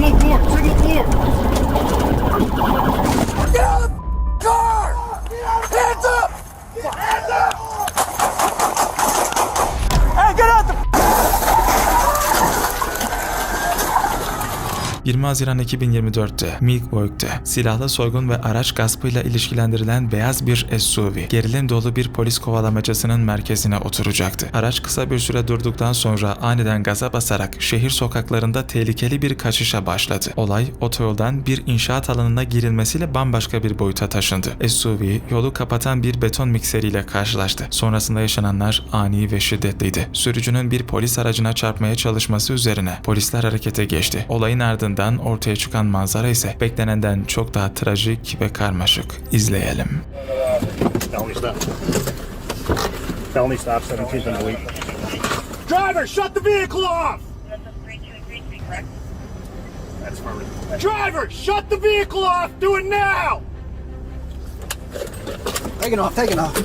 Signal four. Signal four. 20 Haziran 2024'te Milwaukee silahlı soygun ve araç gaspıyla ilişkilendirilen beyaz bir SUV gerilim dolu bir polis kovalamacasının merkezine oturacaktı. Araç kısa bir süre durduktan sonra aniden gaza basarak şehir sokaklarında tehlikeli bir kaçışa başladı. Olay otoyoldan bir inşaat alanına girilmesiyle bambaşka bir boyuta taşındı. SUV yolu kapatan bir beton mikseriyle karşılaştı. Sonrasında yaşananlar ani ve şiddetliydi. Sürücünün bir polis aracına çarpmaya çalışması üzerine polisler harekete geçti. Olayın ardından ortaya çıkan manzara ise beklenenden çok daha trajik ve karmaşık. İzleyelim. Felony stop. Felony stop. 17th and elite. Driver, shut the vehicle off. Driver, shut the vehicle off. Do it now. Taking off, taking off.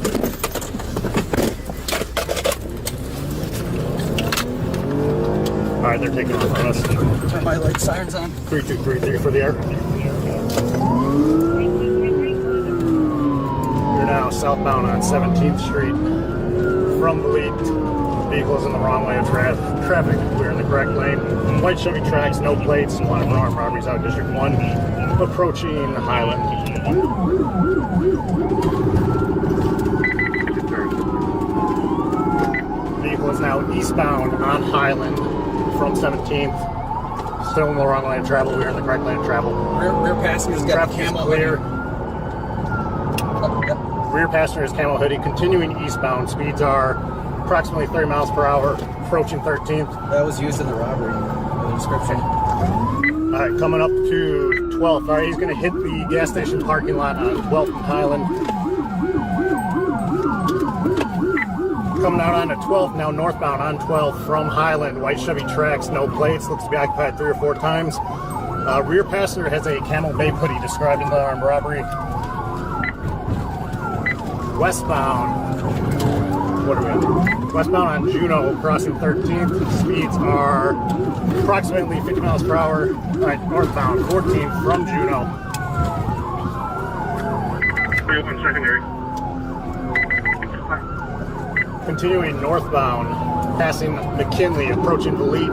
All right, they're taking off on us. My light sirens on. Three two three three for the air. You're now southbound on 17th Street from Elite. Vehicles in the wrong way of tra- traffic. We're in the correct lane. White Chevy tracks, no plates. Wanted for armed robberies out of District 1. Approaching Highland. Vehicle is now eastbound on Highland from 17th. Still in the wrong lane of travel. We're in the correct lane of travel. Rear, rear passenger's got the camo clear. hoodie. Rear passenger is camo hoodie. Continuing eastbound. Speeds are approximately 30 miles per hour. Approaching 13th. That was used in the robbery. The description. All right, coming up to 12th. All right, he's going to hit the gas station parking lot on 12th and Highland. Coming out onto 12th, now northbound on 12th from Highland. White Chevy tracks, no plates. Looks to be occupied three or four times. Uh, rear passenger has a camel babe hoodie described in the armed robbery. Westbound. What are we on? Westbound on Juno, crossing 13th. Speeds are approximately 50 miles per hour. All right, northbound 14th from Juno. One secondary. Continuing northbound, passing McKinley, approaching the lead.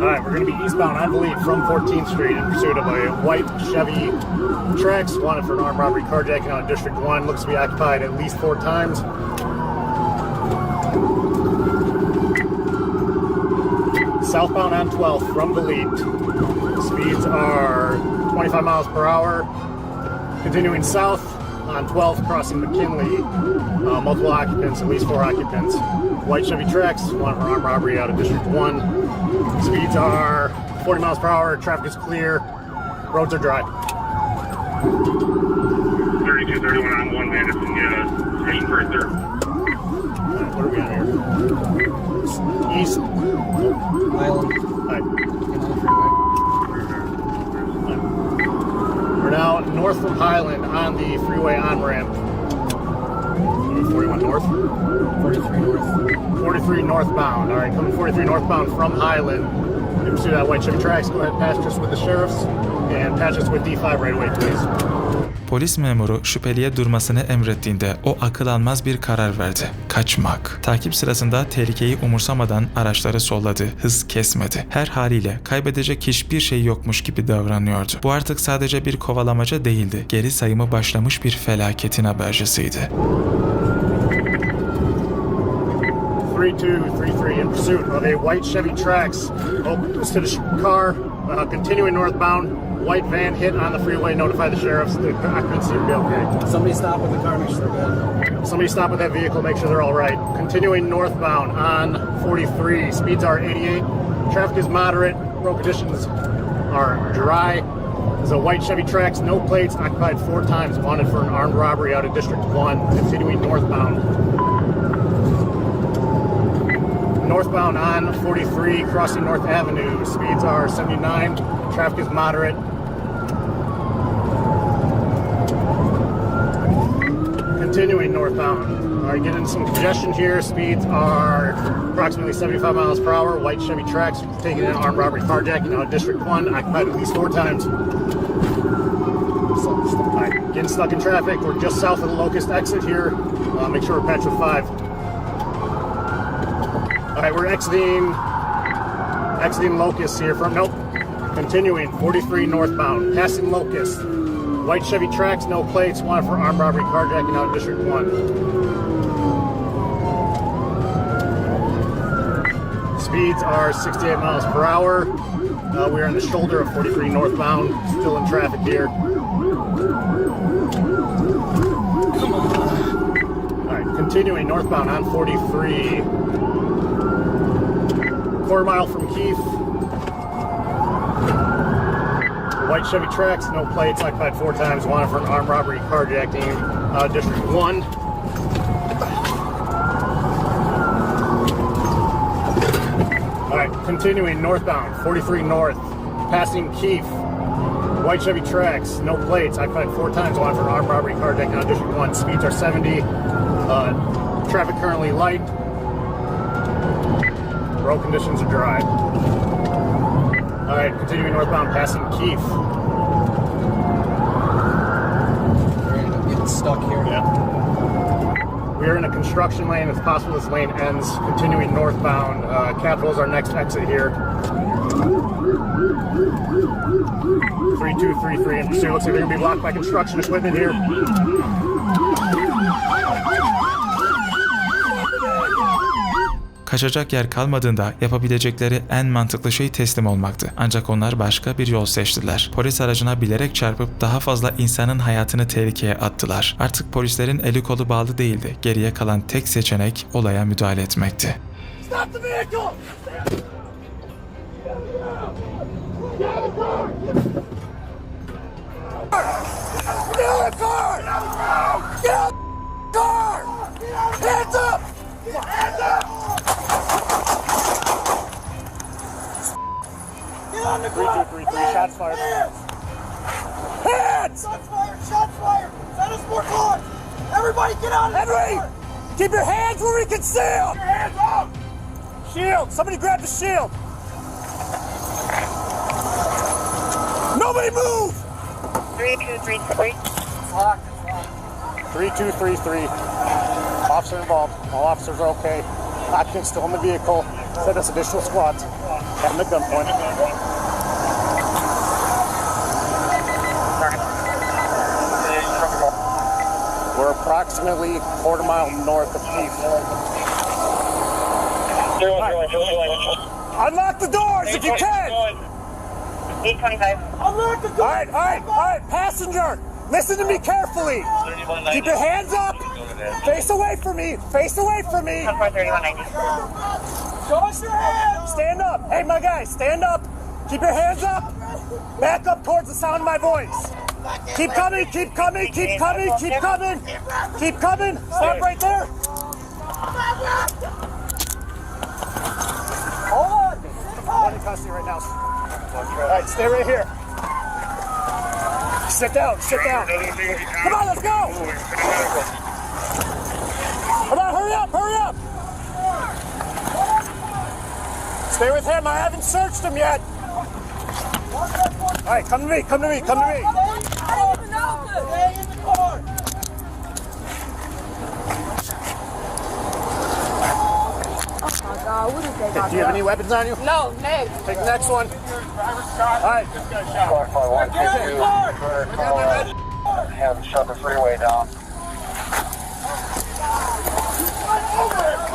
All right, we're going to be eastbound on Lead from 14th Street in pursuit of a white Chevy Trax wanted for an armed robbery carjacking on District 1. Looks to be occupied at least four times. Southbound on 12th from the lead. Speeds are 25 miles per hour. Continuing south on 12th, crossing McKinley. Uh, multiple occupants, at least four occupants. White Chevy Trax, one for armed robbery out of District 1. Speeds are 40 miles per hour. Traffic is clear. Roads are dry. 3231 on one man, it's in uh, station for a third. Alright, what are we on here? East. Island. Alright, Inland We're now north from Highland on the freeway on ramp. 41 north. 43 north. 43 northbound. All right, coming 43 northbound from Highland. In pursuit of that white Chevy tracks, go ahead patch us with the sheriffs and patch us with D5 right away, please. Polis memuru şüpheliye durmasını emrettiğinde o akıl almaz bir karar verdi. Kaçmak. Takip sırasında tehlikeyi umursamadan araçları solladı, hız kesmedi. Her haliyle kaybedecek hiçbir şey yokmuş gibi davranıyordu. Bu artık sadece bir kovalamaca değildi. Geri sayımı başlamış bir felaketin habercisiydi. 3233 in pursuit of a white Chevy Trax. The sh- car, uh, continuing northbound. White van hit on the freeway. Notify the sheriffs. The occupancy will be okay. Somebody stop with the car, make sure they're good. Somebody stop with that vehicle, make sure they're all right. Continuing northbound on 43, speeds are 88. Traffic is moderate. Road conditions are dry. There's a white Chevy Trax, no plates, occupied four times, wanted for an armed robbery out of District 1. Continuing northbound. Northbound on 43, crossing North Avenue. Speeds are 79. Traffic is moderate. continuing northbound. All right, getting some congestion here. Speeds are approximately 75 miles per hour. White Chevy Trax taking in armed robbery carjacking out of District 1, I occupied at least four times. So, getting stuck in traffic. We're just south of the Locust exit here. Uh, make sure we're patch with 5. All right, we're exiting exiting Locust here from, nope, continuing 43 northbound, passing Locust. White Chevy Trax, no plates, wanted for armed robbery carjacking out of District 1. Speeds are 68 miles per hour. Uh, we are on the shoulder of 43 northbound, still in traffic here. All right, continuing northbound on 43. Quarter mile from Keith. White Chevy Trax, no plates, occupied four times, wanted for an armed robbery carjacking, uh, District 1. Alright, continuing northbound, 43 north, passing Keith. White Chevy Trax, no plates, occupied four times, wanted for an armed robbery carjacking of District 1. Speeds are 70. Uh, traffic currently light. Road conditions are dry. All right, continuing northbound, passing Keith. We're gonna end up getting stuck here. Yeah. We are in a construction lane. It's possible this lane ends. Continuing northbound. Uh, Capitol is our next exit here. 3233 in pursuit. Looks like they're going to be blocked by construction equipment here. Kaçacak yer kalmadığında yapabilecekleri en mantıklı şey teslim olmaktı. Ancak onlar başka bir yol seçtiler. Polis aracına bilerek çarpıp daha fazla insanın hayatını tehlikeye attılar. Artık polislerin eli kolu bağlı değildi. Geriye kalan tek seçenek olaya müdahale etmekti. Stop the vehicle! Get on the car! 3233, shots fired. Hands! Shots fired! Shots fired! Send us more cars! Everybody get out of Henry! Keep your hands where we can see them! Your hands up! Shield! Somebody grab the shield! Nobody move! Three, two, three, three. 3233. Officer involved. All officers are okay. Occupants still in the vehicle. Send us additional squads. Have the at gunpoint. We're approximately quarter mile north of Keith. Unlock the doors if you can! 825. Unlock the door! Alright, alright, alright, passenger! Listen to me carefully! Keep your hands up! Face away from me! Face away from me! 3190. Show us your hands! Stand up! Hey, my guy, stand up! Keep your hands up! Back up towards the sound of my voice! Keep coming, keep coming, keep coming, keep coming! Keep coming! Stop right there! Hold on! One in custody right now. Alright, stay right here. Sit down, sit down. Come on, let's go! Come on, hurry up, hurry up! Stay with him, I haven't searched him yet. Alright, come to me, come to me, come to me. I don't even know this. Stay in the car. Oh my god, what is they got Do you have any weapons on you? No, next. Take the next one. Alright. Get in the car. Have shut the freeway down.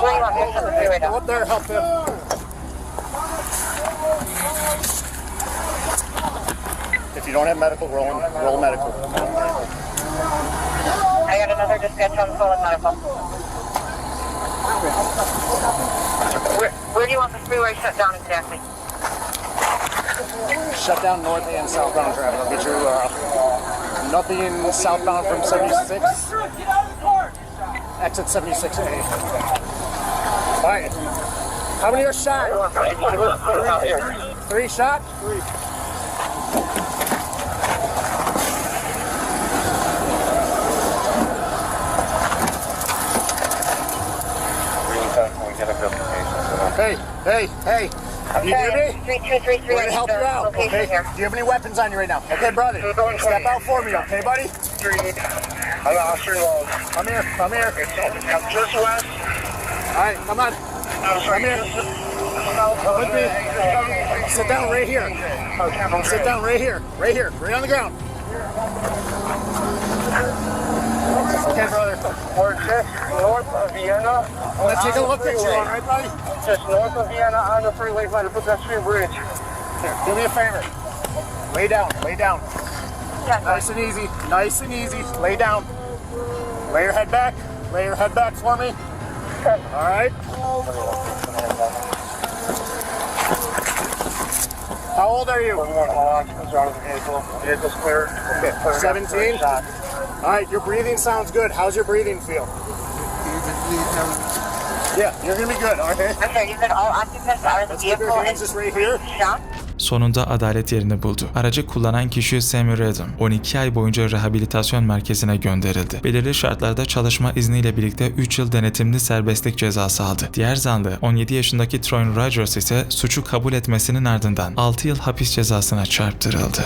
Where you want me to shut the freeway Go up there, help him. If you don't have medical, roll, roll medical. I got another dispatch on the phone medical. Where, where do you want the freeway shut down exactly? Shut down north and southbound traffic. I'll get you uh, nothing in southbound from 76, Get out of the car. exit 76A. Alright. How many are shot? Three shot? Three. get a good location. Hey, hey. Can you hear me? Three two three three. We're gonna help you out, okay? here. Do you have any weapons on you right now? Okay, brother. Step out for me, okay, buddy? Street. I'm Oster Road. Come here, come here. It's I'm just west. All right, come on. I'm Come here. Come with me. Sit down right here. Sit down right here. Right here. Right on the ground. Okay, brother. We're just north of Vienna. Let's take a look at you, all right, buddy? Just north of Vienna on the freeway by the pedestrian bridge. Here, do me a favor. Lay down, lay down. Nice and easy, nice and easy. Lay down. Lay your head back. Lay your head back for me. All right. How old are you? Vehicle's clear. Okay, 17? All right, your breathing sounds good. How's your breathing feel? Yeah, you're gonna be good. Okay. Okay, you said all occupants are in the Let's keep vehicle your and hands just right here. shot. Sonunda adalet yerini buldu. Aracı kullanan kişi Sammy Redham 12 ay boyunca rehabilitasyon merkezine gönderildi. Belirli şartlarda çalışma izniyle birlikte 3 yıl denetimli serbestlik cezası aldı. Diğer zanlı 17 yaşındaki Troy Rogers ise suçu kabul etmesinin ardından 6 yıl hapis cezasına çarptırıldı.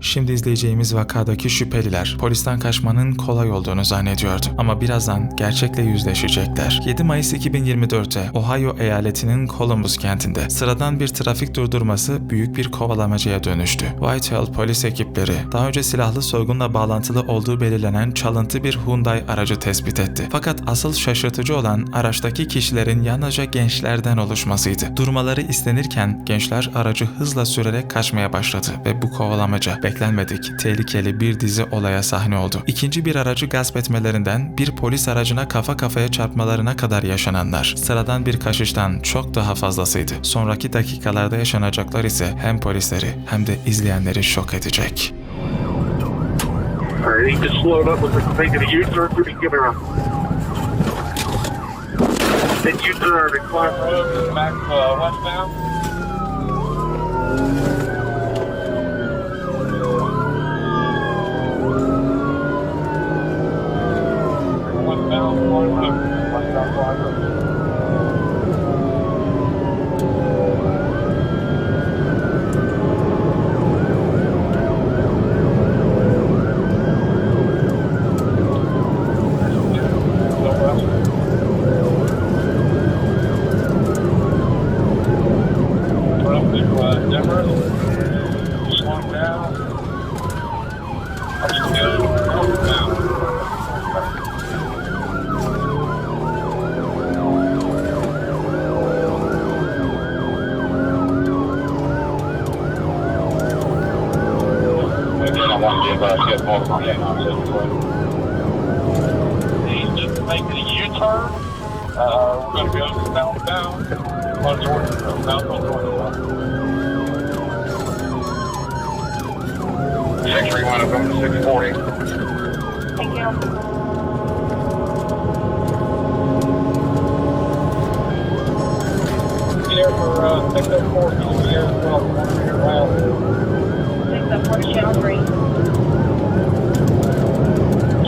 Şimdi izleyeceğimiz vakadaki şüpheliler polisten kaçmanın kolay olduğunu zannediyordu ama birazdan gerçekle yüzleşecekler. 7 Mayıs 2024'te Ohio eyaletinin Columbus kentinde sıradan bir trafik durdurması büyük bir kovalamacaya dönüştü. Whitehall polis ekipleri daha önce silahlı soygunla bağlantılı olduğu belirlenen çalıntı bir Hyundai aracı tespit etti. Fakat asıl şaşırtıcı olan araçtaki kişilerin yalnızca gençlerden oluşmasıydı. Durmaları istenirken gençler aracı hızla sürerek kaçmaya başladı ve bu kovalamaca beklenmedik, tehlikeli bir dizi olaya sahne oldu. İkinci bir aracı gasp etmelerinden bir polis aracına kafa kafaya çarpmalarına kadar yaşananlar sıradan bir kaçıştan çok daha fazlasıydı. Sonraki dakikalarda yaşanacaklar ise hem polisleri hem de izleyenleri şok edecek. To a Then U-turn and climb back uh. Westbound, Westbound, climb road. Go west. Put up to uh, Denver. Slow down. Up to go. Down. Maybe I want to give uh, get more of my He's just making a U-turn. Uh, we're going to go southbound on Georgia, south on Georgia. Six three one, to six forty. Thank you. Here for uh, six oh four, here as well, one for your house. Six up one channel three.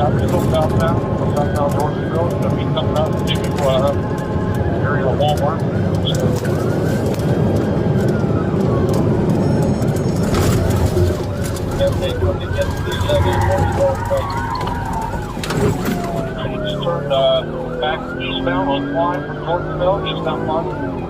I'm southbound, southbound Georgia Road, so we coming up to uh, area of Walmart. Yes, they come to get to the just turned uh, back eastbound on Klein from Georgiaville, eastbound Klein.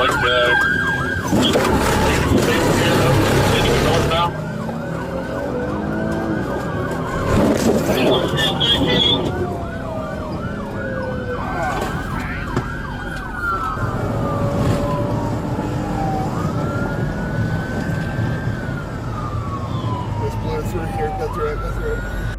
Thank you.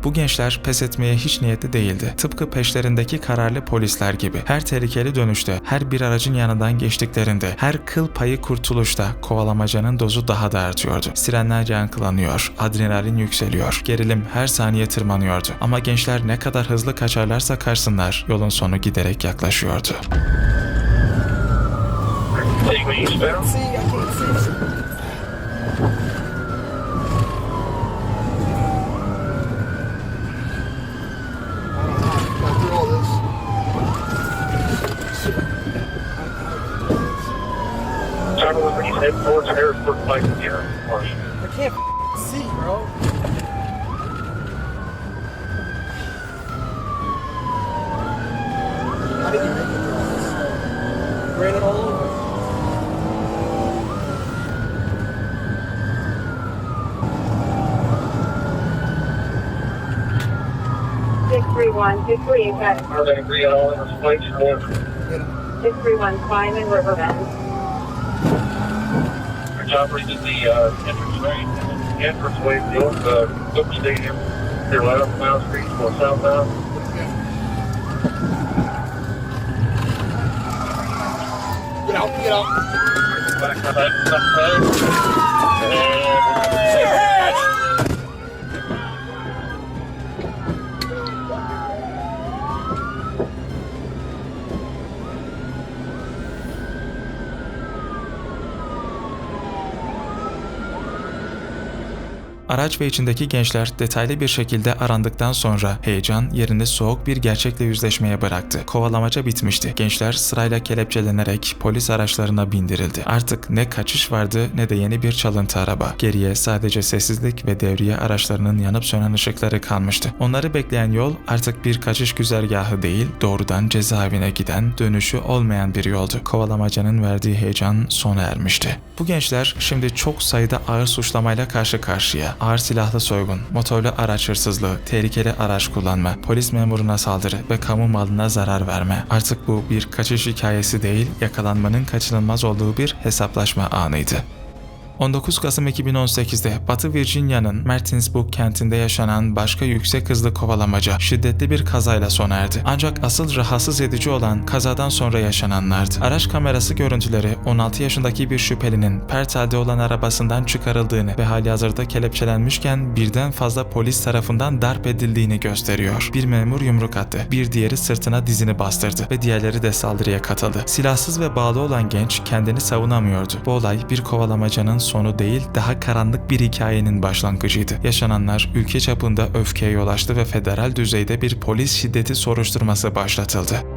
Bu gençler pes etmeye hiç niyetli değildi. Tıpkı peşlerindeki kararlı polisler gibi. Her tehlikeli dönüşte, her bir aracın yanından geçtiklerinde, her kıl payı kurtuluşta kovalamacanın dozu daha da artıyordu. Sirenler yankılanıyor, adrenalin yükseliyor, gerilim her saniye tırmanıyordu. Ama gençler ne kadar hızlı kaçarlarsa kaçsınlar, yolun sonu giderek yaklaşıyordu. Eastbound. Turn head towards Harrisburg Pike here. Marsh. I can't see, bro. How did you make it through all this? Ran it all over. Six three one two three. Okay. Are they agree on all in this place? Or Get him. Six three one Simon Riverbend. Job the uh, entrance way, entrance way to the old uh, football stadium. Here, left Mile Street, or southbound. Get out. Get out. Back to that left Araç ve içindeki gençler detaylı bir şekilde arandıktan sonra heyecan yerini soğuk bir gerçekle yüzleşmeye bıraktı. Kovalamaca bitmişti. Gençler sırayla kelepçelenerek polis araçlarına bindirildi. Artık ne kaçış vardı ne de yeni bir çalıntı araba. Geriye sadece sessizlik ve devriye araçlarının yanıp sönen ışıkları kalmıştı. Onları bekleyen yol artık bir kaçış güzergahı değil, doğrudan cezaevine giden, dönüşü olmayan bir yoldu. Kovalamacanın verdiği heyecan sona ermişti. Bu gençler şimdi çok sayıda ağır suçlamayla karşı karşıya. Ağır silahlı soygun, motorlu araç hırsızlığı, tehlikeli araç kullanma, polis memuruna saldırı ve kamu malına zarar verme. Artık bu bir kaçış hikayesi değil, yakalanmanın kaçınılmaz olduğu bir hesaplaşma anıydı. 19 Kasım 2018'de Batı Virginia'nın Martinsburg kentinde yaşanan başka yüksek hızlı kovalamaca şiddetli bir kazayla sona erdi. Ancak asıl rahatsız edici olan kazadan sonra yaşananlardı. Araç kamerası görüntüleri 16 yaşındaki bir şüphelinin pert halde olan arabasından çıkarıldığını ve halihazırda kelepçelenmişken birden fazla polis tarafından darp edildiğini gösteriyor. Bir memur yumruk attı, bir diğeri sırtına dizini bastırdı ve diğerleri de saldırıya katıldı. Silahsız ve bağlı olan genç kendini savunamıyordu. Bu olay bir kovalamacanın sonu değil, daha karanlık bir hikayenin başlangıcıydı. Yaşananlar ülke çapında öfkeye yol açtı ve federal düzeyde bir polis şiddeti soruşturması başlatıldı.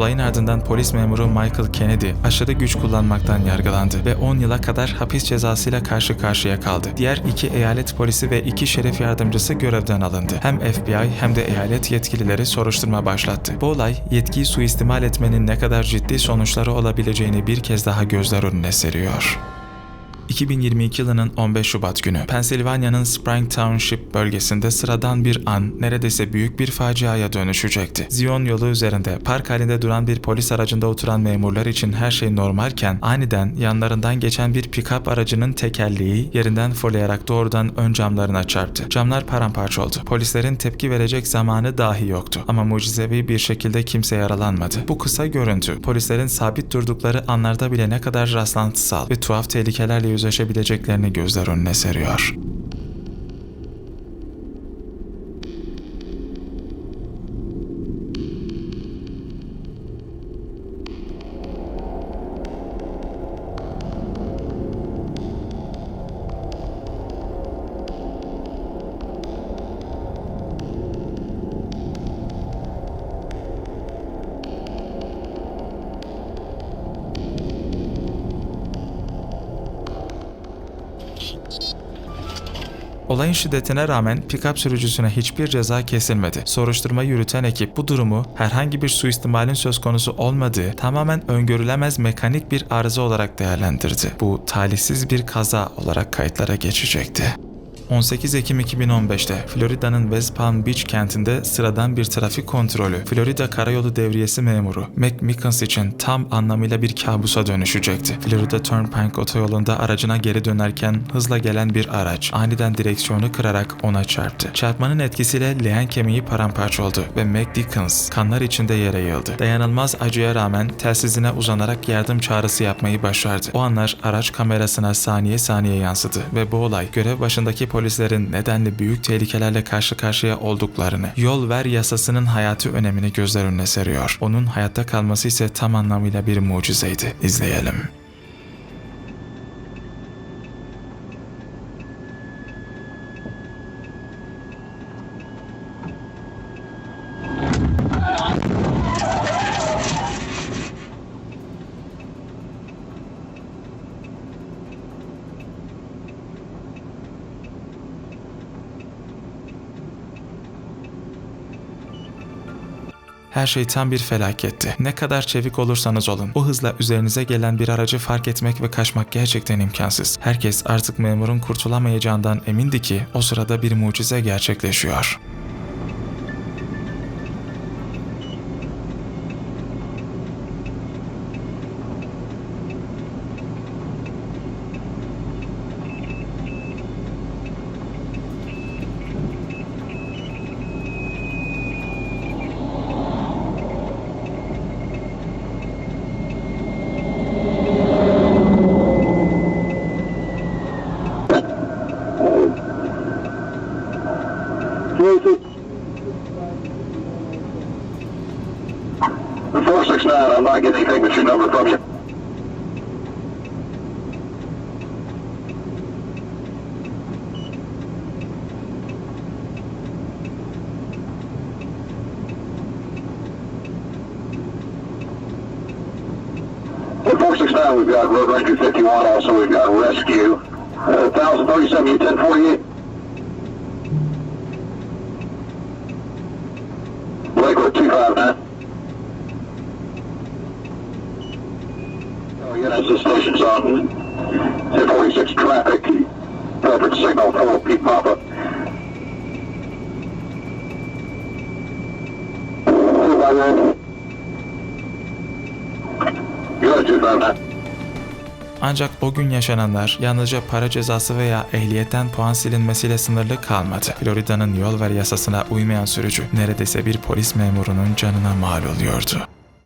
Olayın ardından polis memuru Michael Kennedy aşırı güç kullanmaktan yargılandı ve 10 yıla kadar hapis cezasıyla karşı karşıya kaldı. Diğer iki eyalet polisi ve iki şerif yardımcısı görevden alındı. Hem FBI hem de eyalet yetkilileri soruşturma başlattı. Bu olay yetkiyi suistimal etmenin ne kadar ciddi sonuçları olabileceğini bir kez daha gözler önüne seriyor. 2022 yılının 15 Şubat günü Pennsylvania'nın Spring Township bölgesinde sıradan bir an neredeyse büyük bir faciaya dönüşecekti. Zion yolu üzerinde park halinde duran bir polis aracında oturan memurlar için her şey normalken aniden yanlarından geçen bir pick-up aracının tekerleği yerinden fırlayarak doğrudan ön camlarına çarptı. Camlar paramparça oldu. Polislerin tepki verecek zamanı dahi yoktu. Ama mucizevi bir şekilde kimse yaralanmadı. Bu kısa görüntü polislerin sabit durdukları anlarda bile ne kadar rastlantısal ve tuhaf tehlikelerle yüzleşebileceklerini gözler önüne seriyor. Olayın şiddetine rağmen pick-up sürücüsüne hiçbir ceza kesilmedi. Soruşturma yürüten ekip bu durumu herhangi bir suistimalin söz konusu olmadığı tamamen öngörülemez mekanik bir arıza olarak değerlendirdi. Bu talihsiz bir kaza olarak kayıtlara geçecekti. 18 Ekim 2015'te Florida'nın West Palm Beach kentinde sıradan bir trafik kontrolü Florida Karayolu Devriyesi memuru Mac Mickens için tam anlamıyla bir kabusa dönüşecekti. Florida Turnpike otoyolunda aracına geri dönerken hızla gelen bir araç aniden direksiyonu kırarak ona çarptı. Çarpmanın etkisiyle leğen kemiği paramparça oldu ve Mac Dickens kanlar içinde yere yığıldı. Dayanılmaz acıya rağmen telsizine uzanarak yardım çağrısı yapmayı başardı. O anlar araç kamerasına saniye saniye yansıdı ve bu olay görev başındaki polislerin nedenli büyük tehlikelerle karşı karşıya olduklarını, yol ver yasasının hayati önemini gözler önüne seriyor. Onun hayatta kalması ise tam anlamıyla bir mucizeydi. İzleyelim. Her şey tam bir felaketti. Ne kadar çevik olursanız olun, o hızla üzerinize gelen bir aracı fark etmek ve kaçmak gerçekten imkansız. Herkes artık memurun kurtulamayacağından emindi ki o sırada bir mucize gerçekleşiyor. Four six nine, we've got Road Ranger fifty one. Also, we've got Rescue. Uh, thousand thirty seven, ten forty eight. Lakewood two five nine. Oh, yeah, that's the station's on 1046 traffic. Perfect signal for Pete Papa. Good, 259. Ancak o gün yaşananlar yalnızca para cezası veya ehliyetten puan silinmesiyle sınırlı kalmadı. Florida'nın yol ver yasasına uymayan sürücü neredeyse bir polis memurunun canına mal oluyordu.